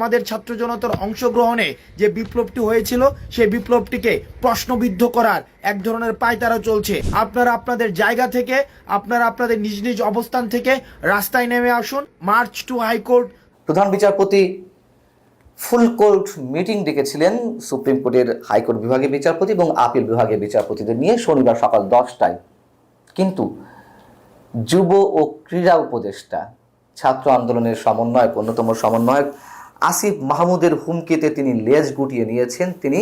আমাদের ছাত্র জনতার অংশগ্রহণে যে বিপ্লবটি হয়েছিল, সেই বিপ্লবটিকে প্রশ্নবিদ্ধ করার এক ধরনের পায়তারা চলছে। আপনারা আপনাদের জায়গা থেকে, আপনারা আপনাদের নিজ নিজ অবস্থান থেকে রাস্তায় নেমে আসুন। March to high court. প্রধান বিচারপতি ফুল কোর্ট মিটিং ডেকেছিলেন সুপ্রিম কোর্টের হাইকোর্ট বিভাগের বিচারপতি এবং আপিল বিভাগের বিচারপতিদের নিয়ে শনিবার সকাল দশটায়। কিন্তু যুব ও ক্রীড়া উপদেষ্টা, ছাত্র আন্দোলনের সমন্বয়ক, অন্যতম সমন্বয়ক আসিফ মাহমুদের হুমকিতে তিনি লেজ গুটিয়ে নিয়েছেন। তিনি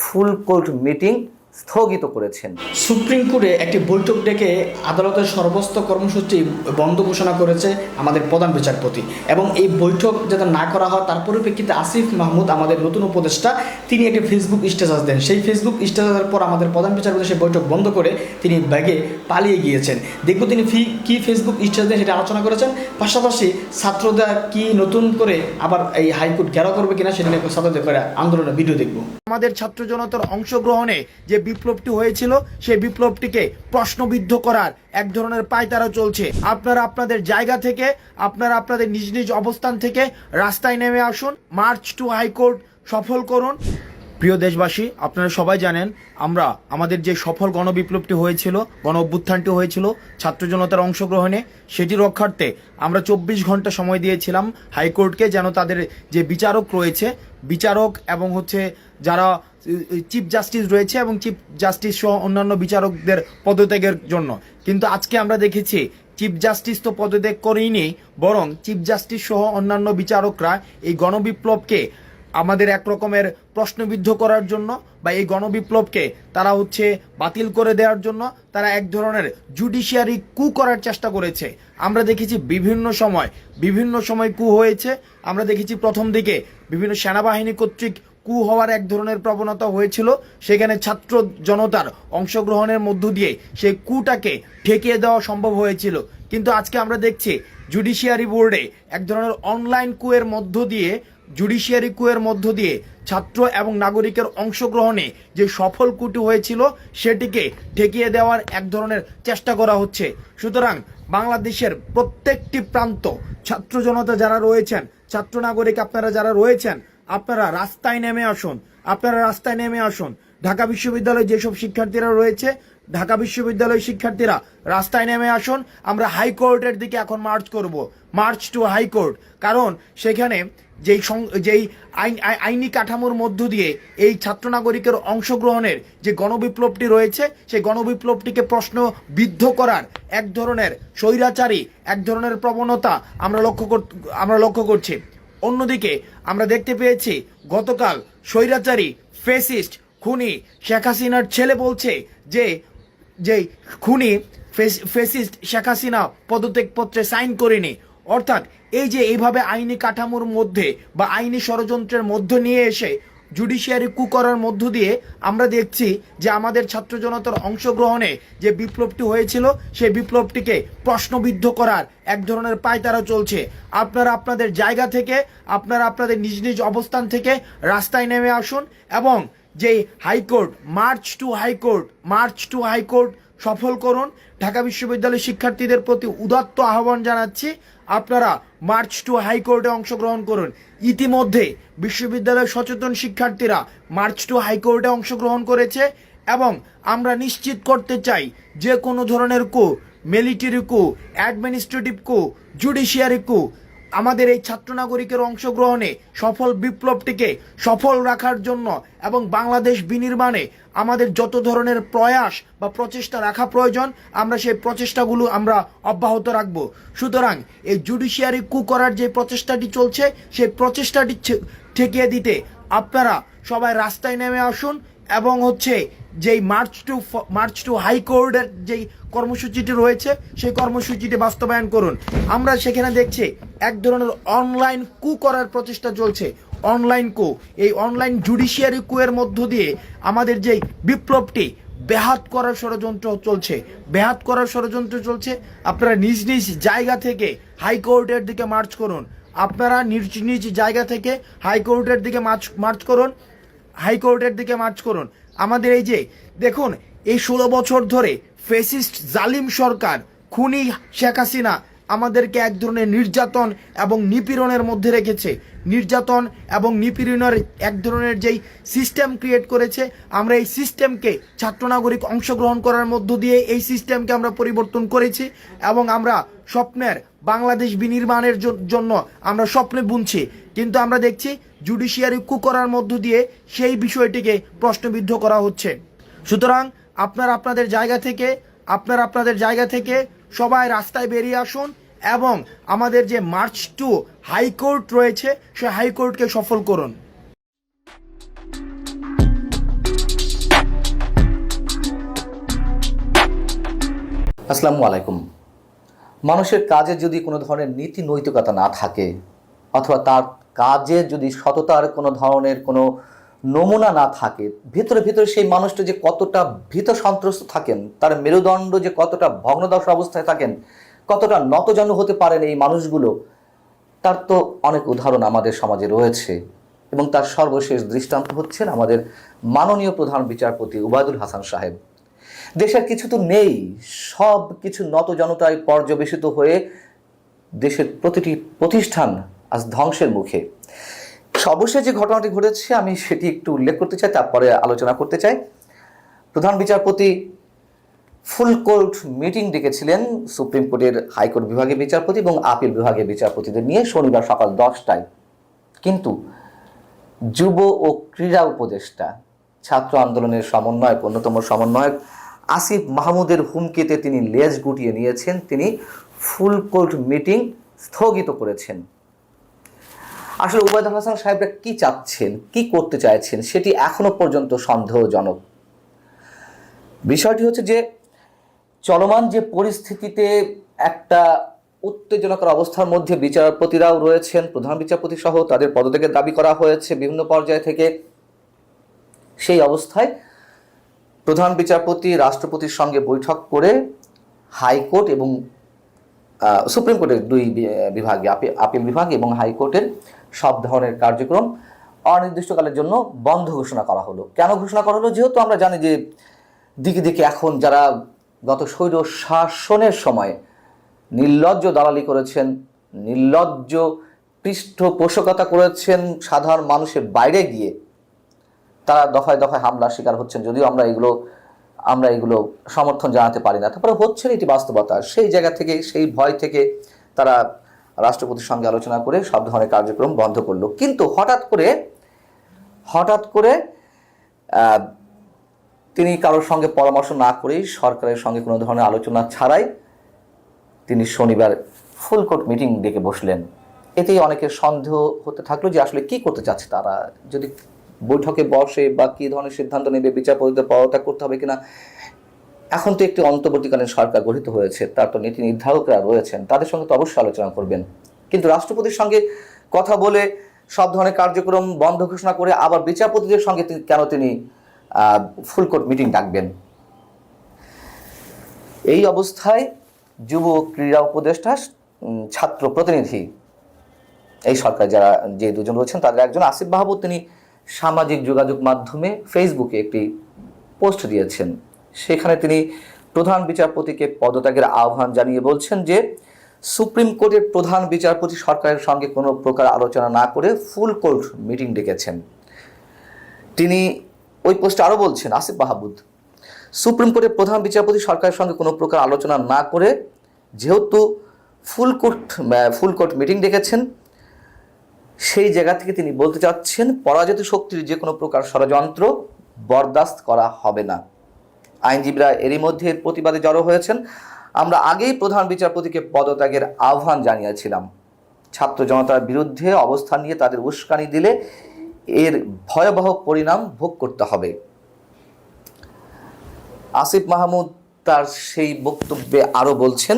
ফুল কোর্ট মিটিং স্থগিত করেছেন। সুপ্রিম কোর্টে একটি বৈঠক ডেকে আদালতের সর্বস্ত কর্মসূচি বন্ধ ঘোষণা করেছে আমাদের প্রধান বিচারপতি। এবং এই বৈঠক যাতে না করা হয়, তার পরিপ্রেক্ষিতে আসিফ মাহমুদ, আমাদের নতুন উপদেষ্টা, তিনি একটি ফেসবুক স্ট্যাটাস দেন। সেই ফেসবুক স্ট্যাটাসের পর আমাদের প্রধান বিচারপতি সেই বৈঠক বন্ধ করে তিনি ব্যাগে পালিয়ে গিয়েছেন। দেখব তিনি ফি কী ফেসবুক স্ট্যাটাস দেন সেটা আলোচনা করেছেন। পাশাপাশি ছাত্রদের কি নতুন করে আবার এই হাইকোর্ট ঘেরাও করবে কিনা সেটা নিয়ে ছাত্রদের করে আন্দোলনের ভিডিও দেখব। আমাদের ছাত্র জনতার অংশগ্রহণে যে বিপ্লবটি হয়েছিল, সেই বিপ্লবটিকে প্রশ্নবিদ্ধ করার এক ধরনের পায়তারা চলছে। আপনারা আপনাদের জায়গা থেকে, আপনারা আপনাদের নিজ নিজ অবস্থান থেকে রাস্তায় নেমে আসুন, মার্চ টু হাইকোর্ট সফল করুন। প্রিয় দেশবাসী, আপনারা সবাই জানেন, আমরা, আমাদের যে সফল গণবিপ্লবটি হয়েছিল, গণ অভ্যুত্থানটি হয়েছিল, ছাত্র জনতার অংশগ্রহণে, সেটি রক্ষার্থে আমরা চব্বিশ ঘণ্টা সময় দিয়েছিলাম হাইকোর্টকে যেন তাদের যে বিচারক রয়েছে, বিচারক এবং হচ্ছে যারা চিফ জাস্টিস রয়েছে এবং চিফ জাস্টিস সহ অন্যান্য বিচারকদের পদত্যাগের জন্য। কিন্তু আজকে আমরা দেখেছি, চিফ জাস্টিস তো পদত্যাগ করেইনি বরং চিফ জাস্টিস সহ অন্যান্য বিচারকরা এই গণবিপ্লবকে আমাদের এক রকমের প্রশ্নবিদ্ধ করার জন্য বা এই গণবিপ্লবকে তারা হচ্ছে বাতিল করে দেওয়ার জন্য তারা এক ধরনের জুডিশিয়ারি কু করার চেষ্টা করেছে। আমরা দেখেছি বিভিন্ন সময় বিভিন্ন সময় কু হয়েছে। আমরা দেখেছি প্রথম দিকে বিভিন্ন সেনাবাহিনী কর্তৃক কু হওয়ার এক ধরনের প্রবণতা হয়েছিল। সেখানে ছাত্র জনতার অংশগ্রহণের মধ্য দিয়ে সেই কুটাকে ঠেকিয়ে দেওয়া সম্ভব হয়েছিল। কিন্তু আজকে আমরা দেখছি জুডিশিয়ারি বোর্ডে এক ধরনের অনলাইন কুয়ের মধ্য দিয়ে জুডিশিয়ারি কুয়ের মধ্য দিয়ে ছাত্র এবং নাগরিকের অংশগ্রহণে যে সফল কুটি হয়েছিল, সেটিকে ঠেকিয়ে দেওয়ার এক ধরনের চেষ্টা করা হচ্ছে। সুতরাং বাংলাদেশের প্রত্যেকটি প্রান্ত, ছাত্র জনতা যারা রয়েছেন, ছাত্র নাগরিক আপনারা যারা রয়েছেন, আপনারা রাস্তায় নেমে আসুন, আপনারা রাস্তায় নেমে আসুন। ঢাকা বিশ্ববিদ্যালয়ে যেসব শিক্ষার্থীরা রয়েছে ঢাকা বিশ্ববিদ্যালয়ের শিক্ষার্থীরা, রাস্তায় নেমে আসুন, আমরা হাইকোর্টের দিকে এখন মার্চ করব। মার্চ টু হাইকোর্ট, কারণ সেখানে যেই যেই আইন, আই- আইনি কাঠামোর মধ্য দিয়ে এই ছাত্র নাগরিকের অংশগ্রহণের যে গণবিপ্লবটি রয়েছে, সেই গণবিপ্লবটিকে প্রশ্ন বিদ্ধ করার এক ধরনের স্বৈরাচারী, এক ধরনের প্রবণতা আমরা লক্ষ্য আমরা লক্ষ্য করছি। অন্যদিকে আমরা দেখতে পেয়েছি, গতকাল স্বৈরাচারী ফেসিস্ট খুনি শেখ হাসিনার ছেলে বলছে যে যে খুনি ফেস- ফেসিস্ট শেখ হাসিনা পদত্যাগপত্রে সাইন করেনি। অর্থাৎ এই যে এইভাবে আইনি কাঠামোর মধ্যে বা আইনি ষড়যন্ত্রের মধ্যে নিয়ে এসে জুডিশিয়ারি কু করার মধ্য দিয়ে আমরা দেখছি যে আমাদের ছাত্র জনতার অংশগ্রহণে যে বিপ্লবটি হয়েছিল, সেই বিপ্লবটিকে প্রশ্নবিদ্ধ করার এক ধরনের পায়তারা চলছে। আপনারা আপনাদের জায়গা থেকে, আপনারা আপনাদের নিজ নিজ অবস্থান থেকে রাস্তায় নেমে আসুন এবং যে high court march to high court march to high court সফল করুন। ঢাকা বিশ্ববিদ্যালয়ের শিক্ষার্থীদের প্রতি উদাত্ত আহ্বান জানাচ্ছি। আপনারা মার্চ টু হাইকোর্টে অংশগ্রহণ করুন। ইতিমধ্যে বিশ্ববিদ্যালয়ের সচেতন শিক্ষার্থীরা মার্চ টু হাইকোর্টে অংশগ্রহণ করেছে এবং আমরা নিশ্চিত করতে চাই যে কোনো ধরনের কু মিলিটারি কু অ্যাডমিনিস্ট্রেটিভ কু জুডিশিয়ারি কু আমাদের এই ছাত্র নাগরিকের অংশগ্রহণে সফল বিপ্লবটিকে সফল রাখার জন্য এবং বাংলাদেশ বিনির্মাণে আমাদের যত ধরনের প্রয়াস বা প্রচেষ্টা রাখা প্রয়োজন, আমরা সেই প্রচেষ্টাগুলো আমরা অব্যাহত রাখব। সুতরাং এই জুডিশিয়ারি কু করার যে প্রচেষ্টাটি চলছে, সেই প্রচেষ্টাটি ঠেকিয়ে দিতে আপনারা সবাই রাস্তায় নেমে আসুন এবং হচ্ছে যেই মার্চ টু মার্চ টু হাইকোর্টের যেই কর্মসূচিটি রয়েছে, সেই কর্মসূচিটি বাস্তবায়ন করুন। আমরা সেখানে দেখছি এক ধরনের অনলাইন কু করার প্রচেষ্টা চলছে। অনলাইন কু। এই অনলাইন জুডিশিয়ারি কুয়ের মধ্য দিয়ে আমাদের যেই বিপ্লবটি ব্যাহাত করার ষড়যন্ত্র চলছে। ব্যাহাত করার ষড়যন্ত্র চলছে। আপনারা নিজ নিজ জায়গা থেকে হাইকোর্টের দিকে মার্চ করুন। আপনারা নিজ নিজ জায়গা থেকে হাইকোর্টের দিকে মার্চ মার্চ করুন। হাইকোর্টের দিকে মার্চ করুন। আমাদের এই যে, দেখুন, এই ষোলো বছর ধরে ফেসিস্ট জালিম সরকার, খুনি শেখ হাসিনা আমাদেরকে এক ধরনের নির্যাতন এবং নিপীড়নের মধ্যে রেখেছে। নির্যাতন এবং নিপীড়নের এক ধরনের যেই সিস্টেম ক্রিয়েট করেছে, আমরা এই সিস্টেমকে ছাত্র নাগরিক অংশগ্রহণ করার মধ্য দিয়ে এই সিস্টেমকে আমরা পরিবর্তন করেছি এবং আমরা স্বপ্নের বাংলাদেশ বিনির্মাণের জন্য আমরা স্বপ্নে বুনছি। কিন্তু আমরা দেখছি জুডিশিয়ারি কু করার মধ্য দিয়ে সেই বিষয়টিকে প্রশ্নবিদ্ধ করা হচ্ছে। সুতরাং আপনারা আপনাদের জায়গা থেকে, আপনারা আপনাদের জায়গা থেকে সবাই রাস্তায় বেরিয়ে আসুন এবং আমাদের যে মার্চ টু হাইকোর্ট রয়েছে, সে হাইকোর্টকে সফল করুন। আসসালামু আলাইকুম। মানুষের কাজে যদি কোনো ধরনের নীতি নৈতিকতা না থাকে, অথবা তার কাজে যদি সততার কোনো ধরনের কোনো নমুনা না থাকে, ভিতরে ভিতরে সেই মানুষটা যে কতটা ভীত সন্ত্রস্ত থাকেন, তার মেরুদণ্ড যে কতটা ভগ্নদশ অবস্থায় থাকেন কতটা নতজানু হতে পারেন এই মানুষগুলো, তার তো অনেক উদাহরণ আমাদের সমাজে রয়েছে এবং তার সর্বশেষ দৃষ্টান্ত হচ্ছেন আমাদের মাননীয় প্রধান বিচারপতি উবায়দুল হাসান সাহেব। দেশের কিছু তো নেই, সব কিছু নত জনতায় পর্যবেসিত হয়ে দেশের প্রতিটি প্রতিষ্ঠান আজ ধ্বংসের মুখে। সর্বশেষ যে ঘটনাটি ঘটেছে, আমি সেটি একটু উল্লেখ করতে চাই, তারপরে আলোচনা করতে চাই। প্রধান বিচারপতি ফুল কোর্ট মিটিং ডেকেছিলেন সুপ্রিম কোর্টের হাইকোর্ট বিভাগের বিচারপতি এবং আপিল বিভাগের বিচারপতিদের নিয়ে শনিবার সকাল দশটায়। কিন্তু যুব ও ক্রীড়া উপদেষ্টা, ছাত্র আন্দোলনের সমন্বয়ক, অন্যতম সমন্বয়ক আসিফ মাহমুদের হুমকিতে তিনি লেজ গুটিয়ে নিয়েছেন। তিনি ফুল কোর্ট মিটিং স্থগিত করেছেন। আসলে উবায়দুল হাসান সাহেবরা কি চাচ্ছেন, কি করতে চাইছেন, সেটি এখনও পর্যন্ত সন্দেহজনক। বিষয়টি হচ্ছে যে চলমান যে পরিস্থিতিতে একটা উত্তেজনকর অবস্থার মধ্যে বিচারপতিরাও রয়েছেন, প্রধান বিচারপতি সহ তাদের পদত্যাগের দাবি করা হয়েছে বিভিন্ন পর্যায় থেকে। সেই অবস্থায় প্রধান বিচারপতি, রাষ্ট্রপতির সঙ্গে বৈঠক করে হাইকোর্ট এবং সুপ্রিম কোর্টের দুই বিভাগে, আপি- আপিল বিভাগ এবং হাইকোর্টের সব ধরনের কার্যক্রম অনির্দিষ্টকালের জন্য বন্ধ ঘোষণা করা হলো। কেন ঘোষণা করা হলো? যেহেতু আমরা জানি যে দিকে দিকে এখন যারা গত স্বৈর শাসনের সময় নির্লজ্জ দালালি করেছেন, নির্লজ্জ পৃষ্ঠপোষকতা করেছেন সাধারণ মানুষের বাইরে গিয়ে। তারা দফায় দফায় হামলার শিকার হচ্ছেন, যদিও আমরা এগুলো আমরা এগুলো সমর্থন জানাতে পারি না। তারপরে হচ্ছে এটি বাস্তবতা। সেই জায়গা থেকে, সেই ভয় থেকে তারা রাষ্ট্রপতির সঙ্গে আলোচনা করে সব ধরনের কার্যক্রম বন্ধ করল। কিন্তু হঠাৎ করে হঠাৎ করে তিনি কারোর সঙ্গে পরামর্শ না করেই সরকারের সঙ্গে কোনো ধরনের আলোচনা ছাড়াই তিনি শনিবার ফুল কোর্ট মিটিং ডেকে বসলেন। এতেই অনেকের সন্দেহ হতে থাকল যে আসলে কি করতে চাচ্ছে তারা। যদি বৈঠকে বসে বা কি ধরনের সিদ্ধান্ত নেবে, বিচারপতিদের পদত্যাগ করতে হবে কিনা, এখন তো একটি অন্তর্বর্তীকালীন সরকার গঠিত হয়েছে, তার তো নীতি নির্ধারকরা রয়েছেন, তাদের সঙ্গে তো অবশ্যই আলোচনা করবেন। কিন্তু রাষ্ট্রপতির সঙ্গে কথা বলে সব ধরনের কার্যক্রম বন্ধ ঘোষণা করে আবার বিচারপতিদের সঙ্গে কেন তিনি ফুল কোর্ট মিটিং ডাকবেন। এই অবস্থায় যুব ক্রীড়া উপদেষ্টা ছাত্র প্রতিনিধি, এই সরকার যারা যে দুজন রয়েছেন, তাদের একজন আসিফ মাহবুব তিনি সামাজিক যোগাযোগ মাধ্যমে ফেসবুকে একটি পোস্ট দিয়েছেন। সেখানে তিনি প্রধান বিচারপতিকে পদত্যাগের আহ্বান জানিয়ে বলছেন যে, সুপ্রিম কোর্টের প্রধান বিচারপতি সরকারের সঙ্গে কোনো প্রকার আলোচনা না করে ফুল কোর্ট মিটিং ডেকেছেন। তিনি ওই পোস্টে আরও বলছেন, আসিফ মাহবুদ সুপ্রিম কোর্টের প্রধান বিচারপতি সরকারের সঙ্গে কোনো প্রকার আলোচনা না করে যেহেতু full court full court meeting ডেকেছেন, সেই জায়গা থেকে তিনি বলতে চাচ্ছেন পরাজিত শক্তির যে কোনো প্রকার ষড়যন্ত্র বরদাস্ত করা হবে না। আইনজীবীরা এরই মধ্যে প্রতিবাদে জড়ো হয়েছেন। আমরা আগেই প্রধান বিচারপতিকে পদত্যাগের আহ্বান জানিয়েছিলাম। ছাত্র জনতার বিরুদ্ধে অবস্থান নিয়ে তাদের উস্কানি দিলে এর ভয়াবহ পরিণাম ভোগ করতে হবে। আসিফ মাহমুদ তার সেই বক্তব্যে আরও বলছেন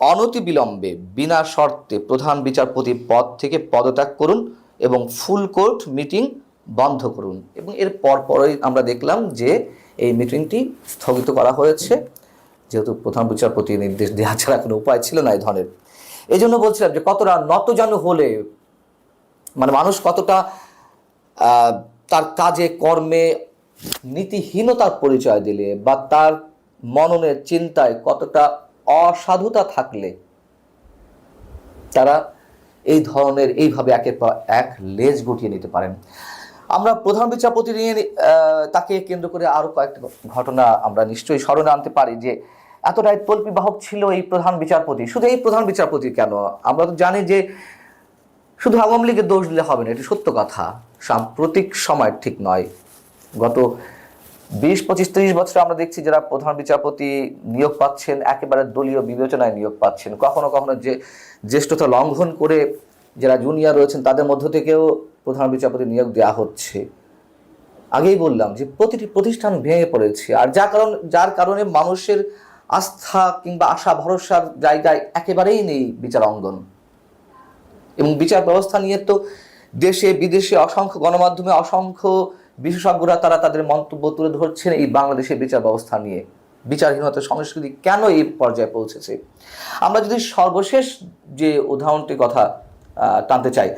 অনতিবিলম্বে বিনা শর্তে প্রধান বিচারপতি পদ থেকে পদত্যাগ করুন এবং ফুল কোর্ট মিটিং বন্ধ করুন। এবং এর পরপরই আমরা দেখলাম যে এই মিটিংটি স্থগিত করা হয়েছে। যেহেতু প্রধান বিচারপতি নির্দেশ দেওয়া ছাড়া কোনো উপায় ছিল না এই ধরনের। এই জন্য বলছিলাম যে, কতটা নতজানু হলে মানে মানুষ কতটা তার কাজে, কর্মে নীতিহীনতার পরিচয় দিলে বা তার মননের চিন্তায় কতটা অসাধুতা থাকলে তারা এই ধরনের, এইভাবে একের পর এক লেজ গুটিয়ে নিতে পারেন। আমরা প্রধান বিচারপতি নিয়ে তাকে কেন্দ্র করে আরও কয়েকটা ঘটনা আমরা নিশ্চয়ই স্মরণে আনতে পারি যে এতটাই তল্পিবাহক ছিল এই প্রধান বিচারপতি। শুধু এই প্রধান বিচারপতি কেন? আমরা তো জানি যে শুধু আওয়ামী লীগের দোষ দিলে হবে না, এটা সত্য কথা। সাম্প্রতিক সময় ঠিক নয়। গত বিশ, পঁচিশ, ত্রিশ বছরে আমরা দেখছি যারা প্রধান বিচারপতি নিয়োগ পাচ্ছেন, একেবারে দলীয় বিবেচনায় নিয়োগ পাচ্ছেন। কখনো কখনো যে জ্যেষ্ঠতা লঙ্ঘন করে যারা জুনিয়র রয়েছেন, তাদের মধ্য থেকেও প্রধান বিচারপতি নিয়োগ দেওয়া হচ্ছে। আগেই বললাম যে প্রতিটি প্রতিষ্ঠান ভেঙে পড়েছে। আর যার কারণ, যার কারণে মানুষের আস্থা কিংবা আশা, ভরসার জায়গায় একেবারেই নেই বিচার অঙ্গন এবং বিচার ব্যবস্থা নিয়ে তো দেশে, বিদেশে অসংখ্য গণমাধ্যমে অসংখ্য বিশেষজ্ঞরা তারা তাদের মন্তব্য তুলে ধরছেন এই বাংলাদেশের বিচার ব্যবস্থা নিয়ে। বিচারহীনতার সংস্কৃতি কেন এই পর্যায়ে পৌঁছেছে? আমরা যদি সর্বশেষ যে উদাহরণটির কথা টানতে চাই,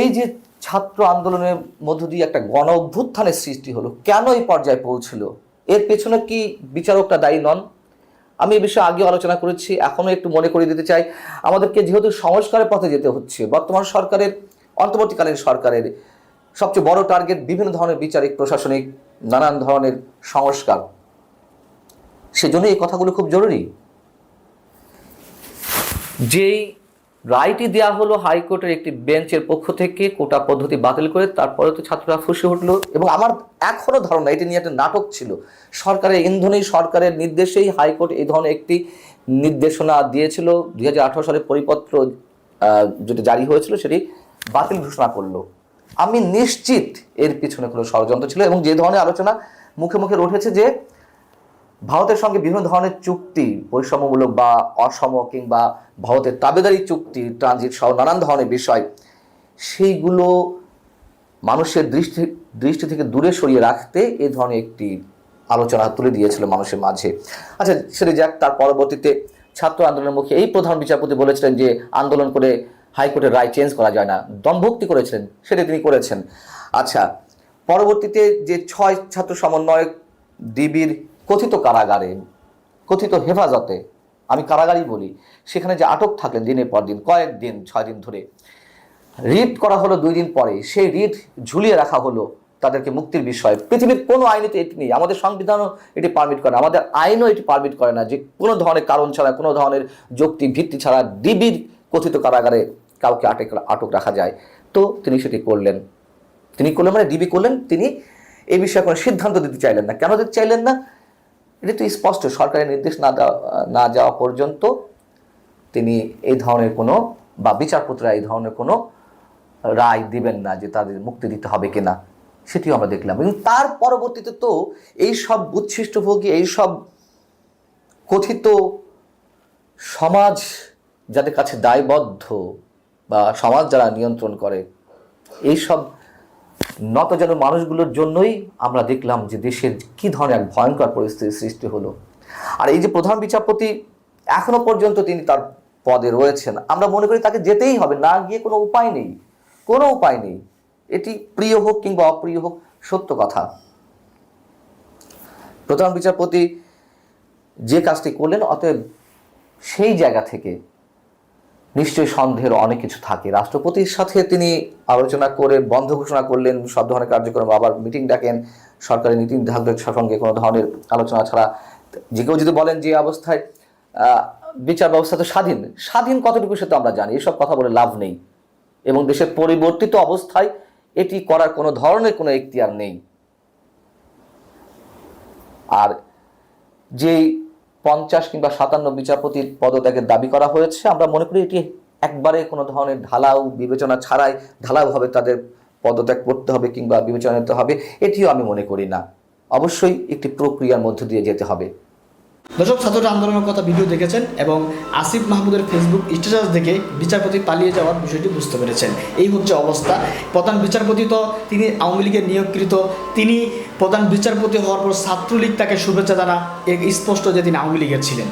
এই যে ছাত্র আন্দোলনের মধ্য দিয়ে একটা গণ অভ্যুত্থানের সৃষ্টি হলো, কেন এই পর্যায়ে পৌঁছলো? এর পেছনে কি বিচারকটা দায়ী নন? আমি এই বিষয়ে আগেও আলোচনা করেছি, এখনও একটু মনে করিয়ে দিতে চাই। আমাদেরকে যেহেতু সংস্কারের পথে যেতে হচ্ছে, বর্তমান সরকারের, অন্তর্বর্তীকালীন সরকারের সবচেয়ে বড় টার্গেট বিভিন্ন ধরনের বিচারিক, প্রশাসনিক, নানান ধরনের সংস্কার। সেজন্য এই কথাগুলো খুব জরুরি। যেই রায়টি দেওয়া হলো হাইকোর্টের একটি বেঞ্চের পক্ষ থেকে, কোটা পদ্ধতি বাতিল করে তারপরে তো ছাত্ররা ফুসে উঠল। এবং আমার এখনও ধারণা, এটি নিয়ে একটা নাটক ছিল। সরকারের ইন্ধনেই সরকারের নির্দেশেই হাইকোর্ট এই ধরনের একটি নির্দেশনা দিয়েছিল। দুই হাজার আঠারো সালে পরিপত্র যেটি জারি হয়েছিল, সেটি বাতিল ঘোষণা করল। আমি নিশ্চিত এর পিছনে কোনো ষড়যন্ত্র ছিল এবং যে ধরনের আলোচনা মুখে মুখে উঠেছে যে ভারতের সঙ্গে বিভিন্ন ধরনের চুক্তি, বৈষম্যমূলক বা অসম কিংবা ভারতের তাবেদারি চুক্তি, ট্রানজিট সহ নানান ধরনের বিষয়, সেইগুলো মানুষের দৃষ্টি দৃষ্টি থেকে দূরে সরিয়ে রাখতে এ ধরনের একটি আলোচনা তুলে দিয়েছিল মানুষের মাঝে। আচ্ছা সেটা যাক, তার পরবর্তীতে ছাত্র আন্দোলনের মুখে এই প্রধান বিচারপতি বলেছিলেন যে আন্দোলন করে হাইকোর্টের রায় চেঞ্জ করা যায় না দমভক্তি করেছিলেন, সেটা তিনি করেছেন। আচ্ছা পরবর্তীতে যে ছয় ছাত্র সমন্বয়ক ডিবির কথিত কারাগারে, কথিত হেফাজতে, আমি কারাগারই বলি, সেখানে যে আটক থাকলেন দিনের পর দিন, কয়েকদিন, ছয় দিন ধরে। রিট করা হলো দুই দিন পরে, সেই রিট ঝুলিয়ে রাখা হলো তাদেরকে মুক্তির বিষয়। পৃথিবীর কোনো আইনেতে এটি নেই, আমাদের সংবিধানও এটি পারমিট করে না, আমাদের আইনও এটি পারমিট করে না যে কোনো ধরনের কারণ ছাড়া, কোনো ধরনের যৌক্তিক ভিত্তি ছাড়া ডিবির কথিত কারাগারে কাউকে আটক আটক রাখা যায়। তো তিনি সেটি করলেন। তিনি করলেন মানে ডিবি করলেন, তিনি এই বিষয়ে কোনো সিদ্ধান্ত দিতে চাইলেন না। কেন দিতে চাইলেন না? এটা তো স্পষ্ট, সরকারের নির্দেশ না দেওয়া, না যাওয়া পর্যন্ত তিনি এই ধরনের কোনো বা বিচারপতিরা এই ধরনের কোনো রায় দিবেন না যে তাদের মুক্তি দিতে হবে কিনা, সেটিও আমরা দেখলাম। এবং তার পরবর্তীতে তো এই সব উচ্ছিষ্টভোগী এই সব কথিত সমাজ যাদের কাছে দায়বদ্ধ বা সমাজ যারা নিয়ন্ত্রণ করে, এইসব নতজন মানুষগুলোর জন্যই আমরা দেখলাম যে দেশের কি ধরনের এক ভয়ঙ্কর পরিস্থিতির সৃষ্টি হলো। আর এই যে প্রধান বিচারপতি এখনও পর্যন্ত তিনি তার পদে রয়েছেন, আমরা মনে করি তাকে যেতেই হবে, না গিয়ে কোনো উপায় নেই, কোনো উপায় নেই। এটি প্রিয় হোক কিংবা অপ্রিয় হোক, সত্য কথা। প্রধান বিচারপতি যে কাজটি করলেন, অতএব সেই জায়গা থেকে নিশ্চয়ই সন্দেহের অনেক কিছু থাকে। রাষ্ট্রপতির সাথে তিনি আলোচনা করে বন্ধ ঘোষণা করলেন, সব ধরনের কার্যক্রম, আবার মিটিং ডাকেন সরকারি নীতি নির্ধারকদের সঙ্গে কোনো ধরনের আলোচনা ছাড়া। যে কেউ যদি বলেন যে অবস্থায় বিচার ব্যবস্থা তো স্বাধীন স্বাধীন কতটুকু সে তো আমরা জানি, এসব কথা বলে লাভ নেই। এবং দেশের পরিবর্তিত অবস্থায় এটি করার কোনো ধরনের কোনো এখতিয়ার নেই। আর যেই পঞ্চাশ কিংবা সাতান্ন বিচারপতির পদত্যাগের দাবি করা হয়েছে। আমরা মনে করি এটি একবারে কোনো ধরনের ঢালাও, বিবেচনা ছাড়াই ঢালাওভাবে তাদের পদত্যাগ করতে হবে কিংবা বিবেচনা নিতে হবে, এটিও আমি মনে করি না। অবশ্যই একটি প্রক্রিয়ার মধ্য দিয়ে যেতে হবে। দর্শক ছাত্র আন্দোলনের কথা ভিডিও দেখেছেন এবং আসিফ মাহমুদের ফেসবুক স্ট্যাটাস দেখে বিচারপতি পালিয়ে যাওয়ার বিষয়টি বুঝতে পেরেছেন। এই হচ্ছে অবস্থা। প্রধান বিচারপতি তো তিনি আওয়ামী লীগের নিয়োগকৃত। তিনি প্রধান বিচারপতি হওয়ার পর ছাত্রলীগ তাকে শুভেচ্ছা জানা এক স্পষ্ট যে তিনি আওয়ামী লীগের ছিলেন।